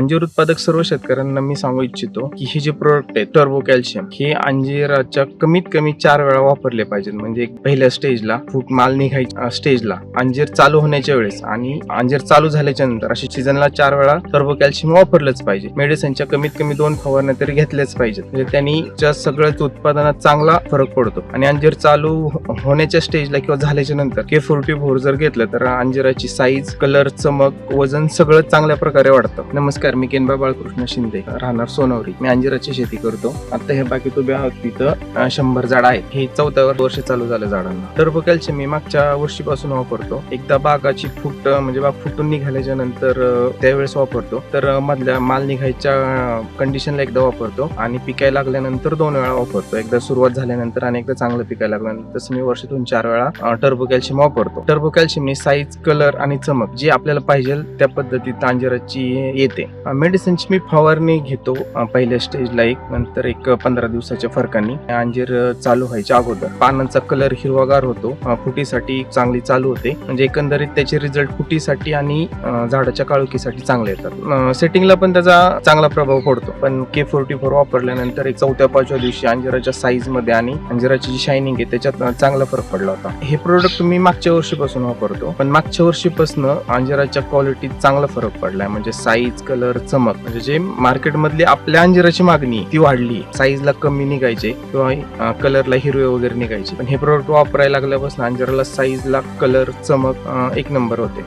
अंजीर उत्पादक सर्व शेतकऱ्यांना मी सांगू इच्छितो की हे जे प्रोडक्ट आहे टर्बो कॅल्शियम हे अंजीराच्या कमीत कमी चार वेळा वापरले पाहिजेत. म्हणजे पहिल्या स्टेजला फूट माल निघायच्या स्टेजला अंजीर चालू होण्याच्या वेळेस आणि अंजीर चालू झाल्याच्यानंतर अशा सीझनला चार वेळा टर्बो कॅल्शियम वापरलंच पाहिजे मेडिसिनच्या कमीत कमी दोन फवारण्या तरी घेतल्याच पाहिजेत. म्हणजे त्यांनी ज्या सगळ्याच उत्पादनात चांगला फरक पडतो आणि अंजीर चालू हो- होण्याच्या स्टेजला किंवा झाल्याच्यानंतर के फोर्टी फोर जर घेतलं तर अंजिराची साईज कलर चमक वजन सगळं चांगल्या प्रकारे वाढतं. नमस्कार. मी केनबा बाळकृष्ण शिंदे. राहणार सोनवरी. मी अंजिराची शेती करतो. आता हे बाकी तुम्ही आहोत तिथं शंभर झाड आहेत. हे चौथ्या वर्ष चालू झालं झाडांना. टर्बो कॅल्शियम मी मागच्या वर्षीपासून वापरतो. एकदा बागाची फुट म्हणजे बाग फुटून निघाल्याच्या नंतर त्यावेळेस वापरतो. तर मधल्या माल निघायच्या कंडिशनला एकदा वापरतो. आणि पिकायला लागल्यानंतर दोन वेळा वापरतो. एकदा सुरुवात झाल्यानंतर आणि एकदा चांगलं पिकायला लागल्यानंतर. तसं मी वर्षातून चार वेळा टर्बो कॅल्शियम वापरतो. टर्बो कॅल्शियमने साईज कलर आणि चमक जी आपल्याला पाहिजे त्या पद्धतीत अंजिराची येते. मेडिसिनची मी फवारणी घेतो पहिल्या स्टेजला एक नंतर एक पंधरा दिवसाच्या फरकाने. अंजीर चालू व्हायच्या अगोदर. पानांचा कलर हिरवागार होतो. फुटीसाठी चांगली चालू होते. म्हणजे एकंदरीत त्याचे रिझल्ट फुटीसाठी आणि झाडाच्या काळुकीसाठी चांगले येतात. सेटिंगला पण त्याचा चांगला प्रभाव पडतो. पण के फोर्टी फोर वापरल्यानंतर एक चौथ्या पाचव्या दिवशी अंजिराच्या साईजमध्ये आणि अंजिराची जी शायनिंग आहे त्याच्यात चांगला फरक पडला होता. हे प्रोडक्ट मी मागच्या वर्षीपासून वापरतो. पण मागच्या वर्षीपासून अंजिराच्या क्वालिटीत चांगला फरक पडलाय. म्हणजे साईज कलर चमक. म्हणजे जे मार्केटमधली आपल्या अंजिराची मागणी ती वाढली. साईजला कमी निघायचे किंवा कलरला हिरवे वगैरे निघायचे. पण हे प्रोडक्ट वापरायला लागल्यापासून अंजिराला साईजला कलर चमक एक नंबर होते.